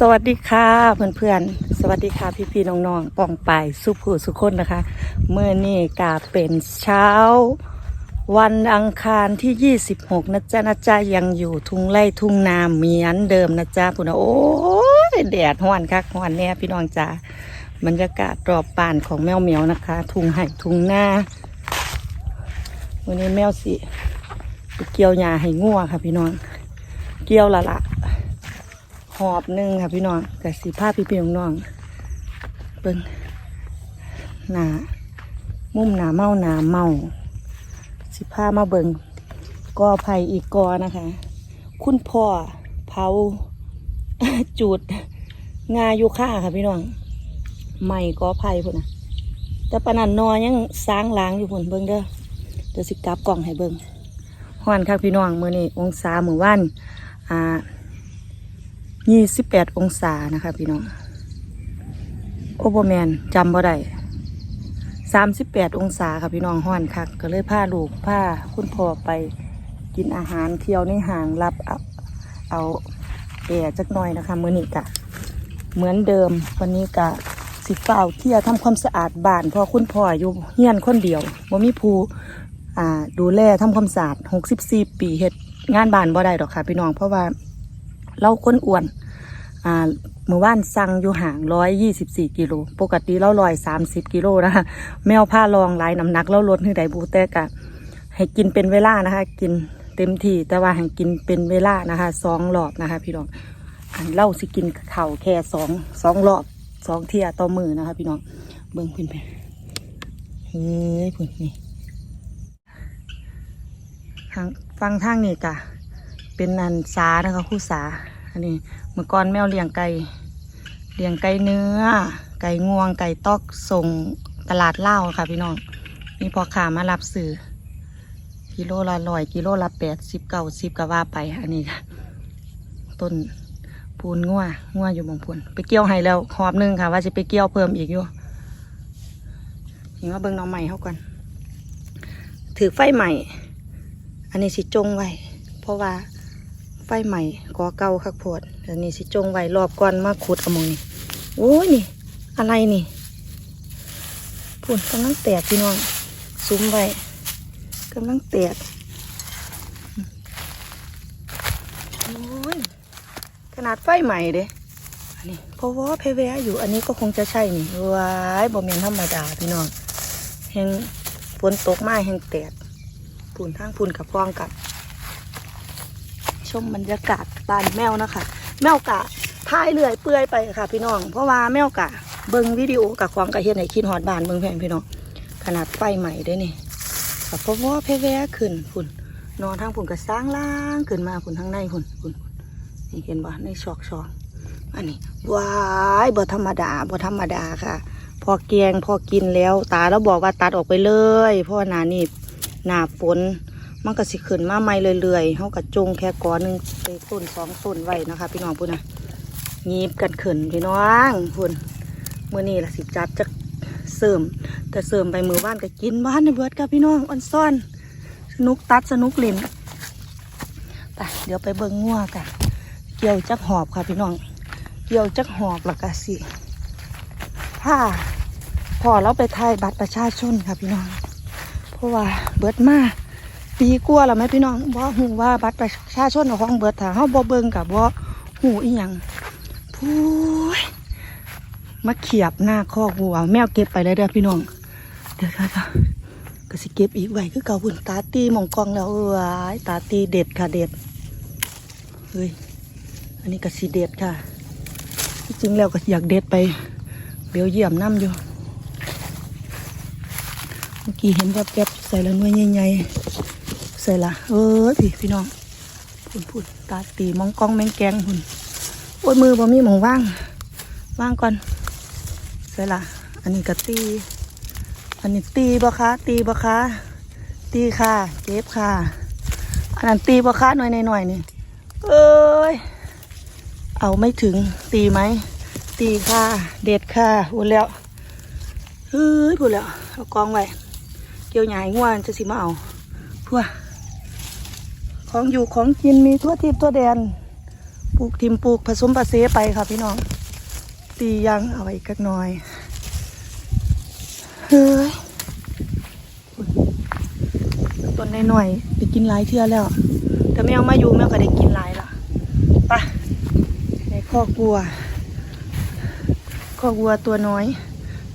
สวัสดีค่ะเพื่อนๆ สวัสดีค่ะพี่ๆน้องๆปองปายสุผู้สุคนนะคะ เมื่อนี่กาเป็นเช้า วันอังคารที่ 26 นะจ๊ะนะจ๊ะยังอยู่ทุ่งไร่ทุ่งนาเหมือนเดิมนะจ๊ะพุ่นะโอ้ยแดดห้อนคักห้อนแน่พี่น้องจ๋าบรรยากาศรอบป่านของแมวเหมียวนะคะ ทุ่งไห่ทุ่งนาวันนี้แมวสิเกี่ยวหญ้าให้งัวค่ะพี่น้อง เกี่ยวละละ หอบหนึ่งค่ะพี่น้องกับสีผ้าพี่พี่น้องเบิ่งหนามุมหนาเมาหนาเมาสีผ้ามาเบิงกอไผ่อีกกอนะคะ คุณพ่อเผาจูด งายูค่าค่ะพี่น้องใหม่กอไผ่พุ่นนะแต่ปนันนอยังสร้างล้างอยู่พุ่นเบิงเด้อเดี๋ยวสิกลับกล่องให้เบิ่งฮ้อนค่ะพี่น้องมื้อนี้องศาหมื้อวันอ่า ยี่สิบแปดองศานะคะพี่น้อง โอเบอร์แมนจำบ่ได้สามสิบแปดองศาค่ะพี่น้องห้อนคักก็เลยพาลูกพาคุณพ่อไปกินอาหารเที่ยวในห้างรับเอาเอาแอร์จักหน่อยนะคะมื้อนี้กะ เหมือนเดิมวันนี้กะสิเฝ้าเที่ยวทำความสะอาดบ้านพราะคุณพ่ออยู่เฮียนคนเดียวบ่มีผู้อ่าดูแลทำความสะอาดหกสิบสี่ปีเฮ็ดงานบ้านบ่ได้ดอกค่ะพี่น้องเพราะว่า เราคนอ้วนอ่าเมื่อวานสั่งอยู่ห่างร้อยยี่สิบสี่กิโลปกติเราลอยสามสิบกิโลนะคะแมวผ้าลองหลายน้ำหนักเราลดให้ได้บูแต่กะให้กินเป็นเวลานะคะ กินเต็มที่แต่ว่าให้กินเป็นเวลานะคะสองรอบนะคะ พี่น้องอันเล่าสิกินเข่าแค่สองสองรอบสองเที่ยต่อมือนะคะ พี่น้องเบิ่งพิ่นไปเฮ้ยพิ่นนี่ทางฟังทางนี่กะ เป็นนันสานะคะคู่สา อันนี้เมื่อก่อนแมวเลี้ยงไก่เลี้ยงไก่เนื้อ ไก่งวง ไก่ตอกส่งตลาดเล่าค่ะพี่น้องมีพอขามารับสื่อกิโลละร้อยกิโลละแปดสิบเก้าสิบก็ว่าไปอันนี้ค่ะต้นปูนงัวงัวอยู่บางพูนไปเกี่ยวให้แล้วหอบหนึงค่ะ ว่าจะไปเกี่ยวเพิ่มอีกอยู่นี่าเบิ่งน้องใหม่เขาก่อนถือไฟใหม่ อันนี้สิจงไว้ เพราะว่า ไฟใหม่กอเก่าคักโพดเดี๋ยวนี้สิจงไว้รอบก่อนมาขุดเอามองนี่โอ้ยนี่ อะไรนี่พุ่นกำลังแตกพี่น้องซุ้มไว้กำลังแตกโอ้ยขนาดไฟใหม่เด้อันนี้เพราะว่าเพแวอยู่อันนี้ก็คงจะใช่นี่ว้ายบ่เมนธรรมดาพี่น้องแหงฝนตกมาแหงแตกพุ่นทางพุ่นกับฟองกับ มบรรยากาศบ้านแมวนะคะ แมวกะพายเรื่อยเปื่อยไปค่ะ พี่น้อง เพราะว่าแมวกะเบิ้งวิดีโอกับความกระเฮ็ดในคิดฮอดบ้านเบิ้งแพงพี่น้อง ขนาดไฟใหม่ได้นี่กับพ่อว่าเพแวะขึ้นฝุ่นนอนทางฝุ่นก็สร้างล่างขึ้นมาฝุ่นทางในฝุ่นฝุ่นนี่เห็นบ่ในชอกชอกอันนี้ว้ายบ่ธรรมดาบ่ธรรมดาค่ะ พอแกงพอกินแล้ว ตาแล้วบอกว่าตัดออกไปเลย เพราะว่าหนานี่หนาฝน มันก็สิขึ้นมาใหม่เรื่อยๆเขาก็จงแค่ก้อนหนึ่งไปต้นสองต้นไว้นะคะ พี่น้องพูดนะงีบกันขึ้นพี่น้องพูดเมื่อนี้ละสิจัดจะเสริมแต่เสริมไปมือบ้านก็กินบ้านในเบิร์ดกับพี่น้องอ่อนซ่อนสนุกตัดสนุกเล่นไปเดี๋ยวไปเบิ่งงัวกันเกี่ยวจักหอบค่ะพี่น้อง เกี่ยวจักหอบแล้วก็สิถ้าพอเราไปถ่ายบัตรประชาชนค่ะพี่น้อง เพราะว่าเบิร์ดมา ปีกลัวแล้วไหมพี่น้องบ่หูว่าบัตรประชาชนของเบิดถ้าเฮาบ่เบิ่งกับบ่หูอีหยังพูยมาเขียบหน้าคอกวัวแมวเก็บไปเลยเด้อพี่น้องเดี๋ยวค่ะก็สิเก็บอีกไว้คือเก่าพุ่นตาตีมองกองแล้วเอ้ยตาตีเด็ดค่ะเด็ดเฮ้ยอันนี้ก็สิเด็ดค่ะจริงแล้วก็อยากเด็ดไปเบลเยี่ยมน้ำอยู่เมื่อกี้เห็นว่าแป๊บๆใส่ละนวยใหญ่ๆ ส่ละเออพี่พี่น้องพุ่นพุ่นตาตีมองกล้องแมงแกงพุ่นโอ้ยมือบ่มีหมองว่างว่างก่อนใส่ละอันนี้ก็ตี อันนี้ตีบ่คะตีบ่คะตีค่ะเจ็บค่ะ อันนั้นตีบ่คะหน่อยหน่อยนี่เอ้ยเอาไม่ถึงตีไหมตีค่ะ เด็ดค่ะพูดแล้วเฮ้ยพูดแล้วเอากองไว้เกี่ยวใหญ่ง่วนจะสิมาเอาพวก ของอยู่ของกินมีทั่วทิพย์ทั่วแดน ปลูกทิมปลูกผสมผสานไปค่ะพี่น้อง ตียังเอาไว้กักหน่อยเฮ้ยต้นหน้อยๆได้กินหลายเทื่อแล้ว แต่แมวมาอยู่แมวก็ได้กินหลายละปะในข้อกวัวข้อกวัวตัวน้อย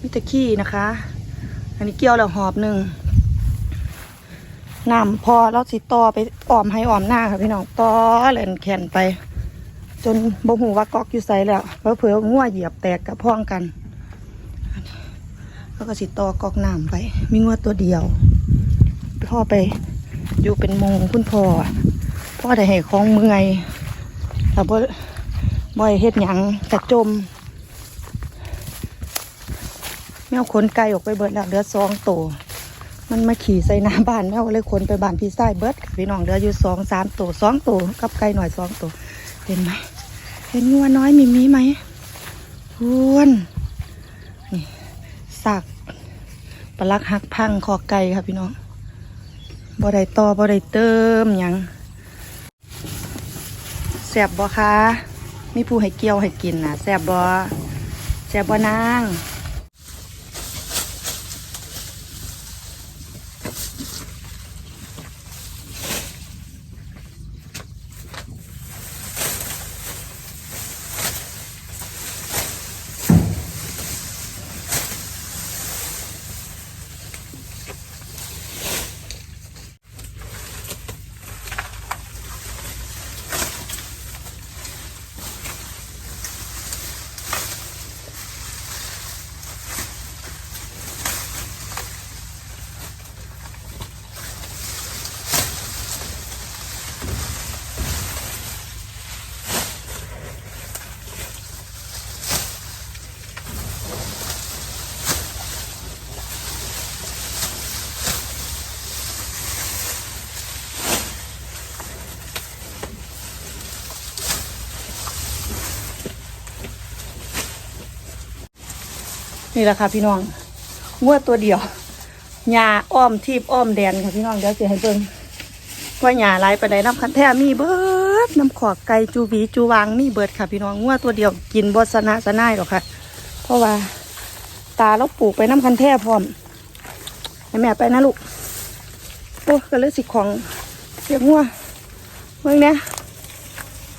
มิตรขี้นะคะ อันนี้เกี่ยวแล้วหอบหนึ่ง น้ำพอแล้วสิต่อไปอ้อมให้อ้อมหน้าค่ะพี่น้องต่อเล่นแขนไป จนบ่หูว่ากอกอยู่ใส่แล้วเพราะเผื่องัวเหยียบแตกกับพ้องกันแล้วก็สิต่อกอกน้ำไป มีงัวตัวเดียวพ่อไปอยู่เป็นมงคุณพ่อพ่อได้ให้ของเมื่อยแต่บ่บ่อยเฮ็ดหยังกระจมแมวขนไก่ออกไปเบิดแล้วเหลือสองตัว มันมาขี่ใส่หน้าบ้านแมวก็เลยขนไปบ้านพี่ชายเบิดค่ะพี่น้องเหลืออยู่สองสามตัวสองตัวกับไก่หน่อยสองตัวเห็นไหมเห็นงัวน้อยมีมีไหมอ้นนี่สักปลักหักพังคอไก่ค่ะพี่น้องบ่ได้ต่อบ่ได้เติมยังแสบบ่คะมีผู้ให้เกี่ยวให้กินนะแสบบ่แสบบ่นาง นี่แหละค่ะพี่น้องงวดตัวเดียวหญ้าอ้อมทีบอ้อมแดนค่ะพี่น้องเดี๋ยวจะให้เบิ่งว่าหญ้าลายไปไหนน้ำคันแท้มีเบิดน้ำขอกไก่จูบีจูวางมีเบิดค่ะพี่น้องงวดตัวเดียวกินบสนะสนายหรอกค่ะ เพราะว่า ตาเราปลูกไปน้ำคันแท้พร้อมแม่ไปนะลูกโอ้ก็เลยสิของเสียงงัวเบิ่งเนี่ย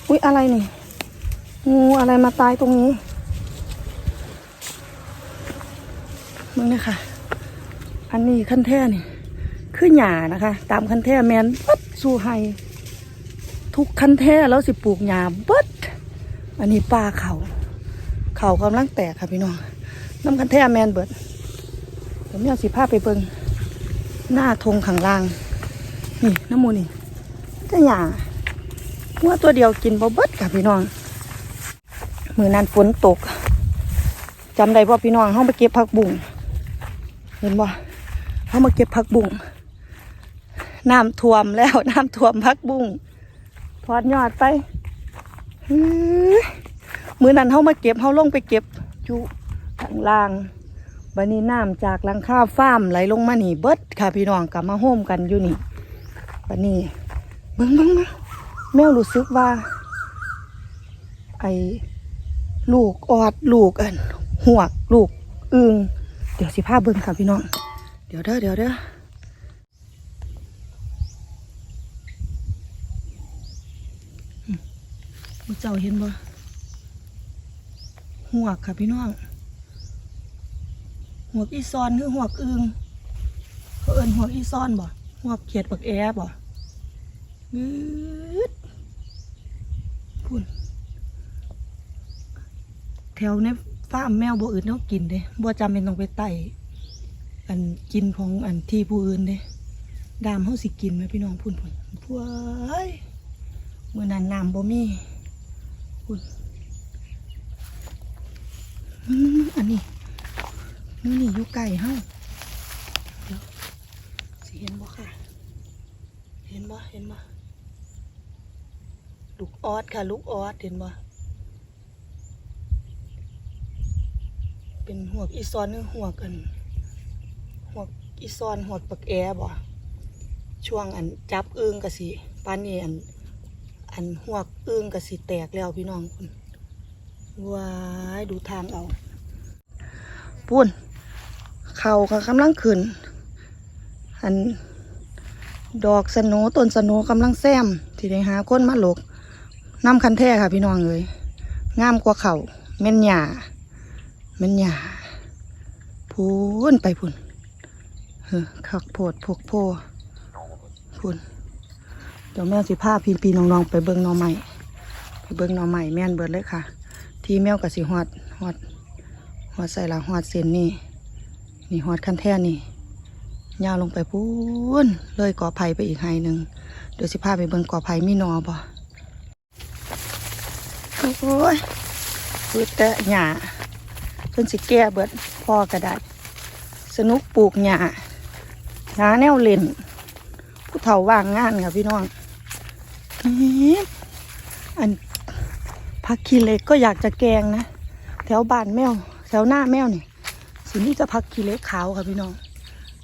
อุ้ยอะไรนี่งูอะไรมาตายตรงนี้ มึงนี่ค่ะ อันนี้ขั้นแท่นี่คือหญ้านะคะ ตามขั้นแท่แมนเบัดสู่ไฮทุกขั้นแท่แล้วสิปลูกหญ้าเบิดอันนี้ป่าเขาเขากำลังแตกค่ะพี่น้องน้ำขั้นแท่แมนเบิดเดี๋ยวแม่เอาสิผ้าไปเบิงหน้าธงขังล่าง นี่น้ำมูนี่ก็หญ้าหัวตัวเดียวกินบ่เบิดค่ะพี่น้องมือนั้นฝนตกจำได้ว่าพี่น้องเขามาเก็บผักบุ้ง เห็นบ่เขามาเก็บผักบุ้งน้ำท่วมแล้วน้ำท่วมผักบุ้งถอดยอดไปมือนั้นเขามาเก็บเขาลงไปเก็บอยู่ข้างล่างบันนี้น้ำจากลังคาฟ้าร์มไหลลงมานี่เบิดค่ะพี่น้องกลับมาโฮมกันอยู่นี่บันนี้เบิ้งเบิ้งแมวรู้สึกว่า ไอ้ลูกออดลูกอันหวกลูกอึง ดี๋ยวสิพาเบิ่งค่ะพี่น้อง เดี๋ยวเด้อเดี๋ยวเด้อมูเจ้าเห็นบ่หวกค่ะพี่น้องหวกอีซอนคือหวกอึงเขาเอิ้นหวกอีซอนบ่หวกเขียดบักแอบ่งืดพุ่นแถวใน ฟาร์มแมวบ่อื่นเขากินเด้บ่จำเป็นต้องไปไต่อันกินของอันที่ผู้อื่นเด้ดามเขาสิกินไหมพี่น้องพุ่นพุ่นพวยเมื่อนั้นน้ำบ่มีพุ่นอันนี้นี่นี่อยู่ไก่เฮาเดี๋ยวสิเห็นบ่ค่ะ เห็นบ่เห็นบ่ลูกออดค่ะ ลูกออดเห็นบ่ เป็นหัวกอีซอนหรือหัวกันหัวกอีซอนหัวกปักแอบ่ช่วงอันจับอึ้งกะสิปานนี้อันอันหวกอึ้งกับสิแตกแล้วพี่น้องคุณว้ายดูทางเอาปุ้นเข่าก็กำลังขึ้น อัน ดอกสโหนต้นสโหนกำลังแซม ที่ได้หาคนมาหลกน้ำคันแท้ค่ะพี่น้องเลยงามกว่าเขาแม่นหยาแม่นหยาพูนไปพุ่นเฮ้อคักโพดพกโพพุ่นเดี๋ยวแม่สิพาพี่ปีน้องๆไปเบิ่งนอใหม่ไปเบิ่งนอใหม่แม่นเบิดเลยค่ะ ที่แมวกับสิฮอดฮอดฮอดใส่ละฮอดเส้นนี่นี่ฮอดคันแท่นี่ยาวลงไปพูนเลยกอไผ่ไปอีกไฮหนึ่งเดี๋ยวสิพาไปเบิ่งกอไผ่มีนอบ่โอ้ยพืชแต่หญ้า เพิ่นสิแก้เบิดพ่อกระดาษสนุกปลูกหญ้าหาแนวเล่น ผู้เฒ่าว่างงานค่ะพี่น้องนี่อันผักขี้เล็กก็อยากจะแกงนะ แถวบ้านแมว แถวหน้าแมวนี่สินี่จะผักขี้เล็กขาวค่ะพี่น้อง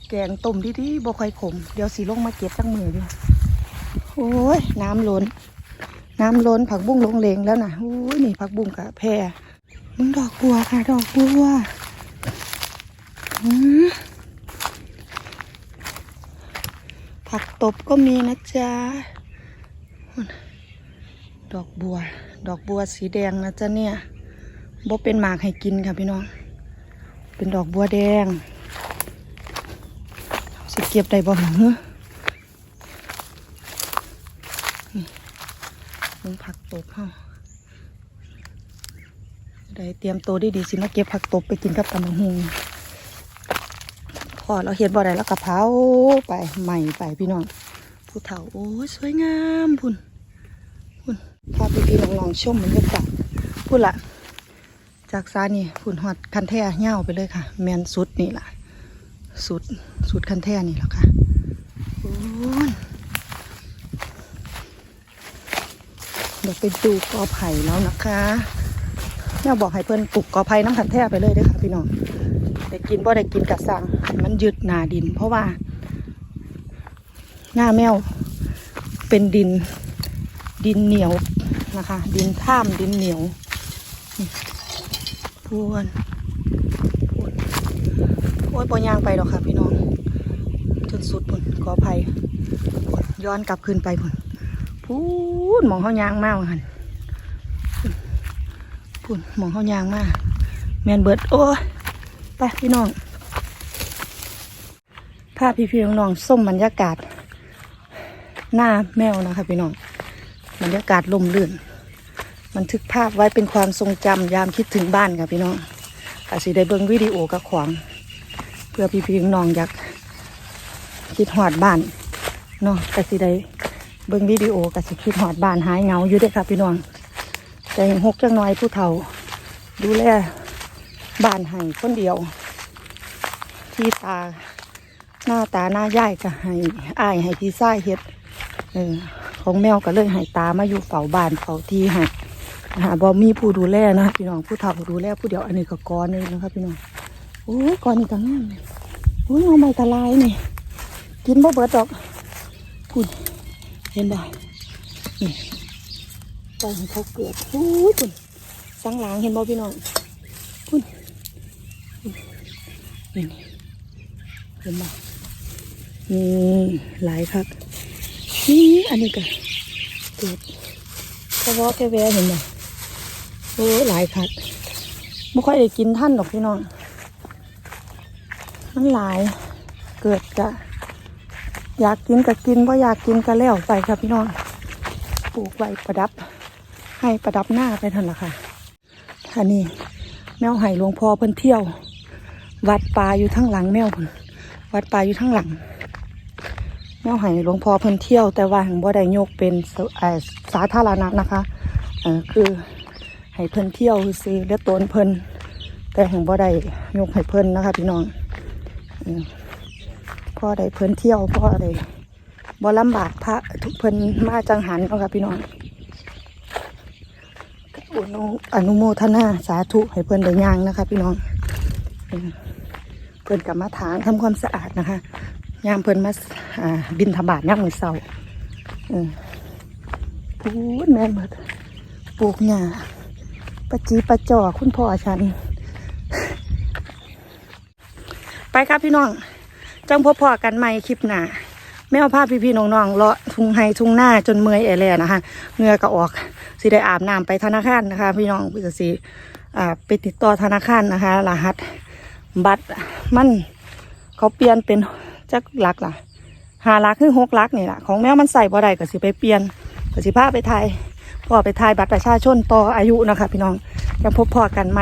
แกงต้มดีๆบ่ค่อยขม เดี๋ยวสีลงมาเก็บตั้งมือด้วยโอ้ย น้ำล้น น้ำล้นผักบุ้งลงเลงแล้วนะโอ้ยนี่ผักบุ้งกะแพร มึงดอกบัวค่ะ ดอกบัวอืมผักตบก็มีนะจ๊ะ ดอกบัว ดอกบัวสีแดงนะจ๊ะเนี่ยบ่เป็นหมากให้กินค่ะพี่น้อง เป็นดอกบัวแดงสิเก็บได้บ่หนังนี่มึงผักตบเฮา ได้เตรียมตัวดีๆสิมาเก็บผักตบไปกินกับตำบักหุงพอเราเห็นบ่อได้แล้วกะเพราไปใหม่ไปพี่น้องผู้เฒ่าโอ้ยสวยงามพุ่นพุ่นพาพี่พี่น้องๆชมบรรยากาศพุ่นละจากซานี่พุ่นหอดคันแท่เง่าวไปเลยค่ะ แมนสุดนี่ล่ะสุดสุดคันแท่นี่แหล้วค่ะโอ้ยเดี๋ยวไปดูกอไผ่แล้วนะคะ แม่บอกให้เพื่อนปลูกกอไผ่น้ำคันแท่ไปเลยด้วยค่ะพี่น้องได้กินบ่ได้กินกระสังมันยึดหนาดิน เพราะว่าหน้าแมวเป็นดินดินเหนียวนะคะ ดินท่ามดินเหนียวพวนพวนโอ้ยปอยางไปหรอกค่ะ พี่น้อง จนสุดพุ่นขออภัยย้อนกลับคืนไปพุ่นพูนมองเขายางมากหัน พุ่นมองเขายางมากแมนเบิร์ดโอ้ยไปพี่น้องภาพพี่พี่น้องๆส้มบรรยากาศ หน้าแมวนะคะพี่น้องบรรยากาศลมลื่น บันทึกภาพไว้เป็นความทรงจำยามคิดถึงบ้านค่ะพี่น้องอาจสิได้เบิ่งวิดีโอกับขวางเพื่อพี่พี่น้องอยากคิดหอดบ้านเนาะกสิได้เบิ่งวิดีโอกสิคิดหอดบ้านหายเงาอยู่เด้อค่ะพี่น้อง แต่เห็นหกจังน้อยผู้เฒ่า ดูแลบ้านให้คนเดียว ที่ตาหน้าตาหน้าย่ายก็ให้อายให้พี่ชายเฮ็ดเออของแมวก็เลยให้ตามาอยู่เฝ้าบ้านเฝ้าที่ให้หาบ่มีผู้ดูแลนะพี่น้องผู้เฒ่าดูแลผู้เดียวอันนี้ก็กอนึงนะครับพี่น้องโอ้ยก่อนนี่ก็งามเลยโอ้ยเอาใบตะลายนี่กินบ่เบิดดอกพุ่นเห็นบ่นี่ ปล่อยให้เขาเกิดโอ้ยพุ่นสังหลังเห็นบ่พี่น้องพุ่นพุ่นนี่นี่เห็นบ่นี่หลายครับนี่อันนี้ก็เกิดกระวอกแกแวะเห็นบ่โอ้หลายครับไม่ค่อยได้กินท่านหรอกพี่น้องมันหลายเกิดกะอยากกินก็กินว่าอยากกินก็แล้วไปครับพี่น้องปลูกไว้ประดับ ให้ประดับหน้าไปทันละค่ะอันนี้แมวไห่หลวงพ่อเพิ่นเที่ยว วัดป่าอยู่ทั้งหลังแมวพิ่นวัดป่าอยู่ทั้งหลัง แมวไห่หลวงพ่อเพิ่นเที่ยว แต่ว่าหังบ่ได้ยกเป็นสสาธารณะนะคะเออคือให้เพิ่นเที่ยวซื้อเลือดตนเพิ่นแต่หังบ่ได้ยกให้เพิ่นนะคะพี่น้องพ่อได้เพิ่นเที่ยวพ่อได้บ่ลำบากพระทุกเพิ่นมาจังหันเนาะค่ะพี่น้อง อนุอนุโมทนาสาธุให้เพิ่อนได้ย่างนะคะ พี่น้อง เพิ่อนกลับมาถางทำความสะอาดนะคะยามเพิ่อนมาบินธบาตย่ามมื้อเช้าเออพูดแม่หมดปลูกหญ้าปะจีปะจอคุณพ่อฉัน ไปครับพี่น้องจังพบพอกันใหม่คลิปหน้า แม่เอาภาพพี่ๆน้องๆเลาะทุ่งไฮทุ่งหน้าจนเมื่อยแอแลนะคะเงือก็ออกสิได้อาบน้ำไปธนาคารนะคะ พี่น้องพี่สิอ่าไปติดต่อธนาคารนะคะรหัสบัตรมันเขาเปลี่ยนเป็นจักหลักล่ะหาลักคือหกลักนี่แหละของแมวมันใส่บ่ได้ก็สิไปเปลี่ยนก็สิพาไปไทยพอไปไทยบัตรประชาชนต่ออายุนะคะ พี่น้องจะพบพอกันไหม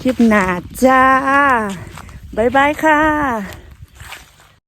คลิปหน้าจ้า บ๊ายบายค่ะ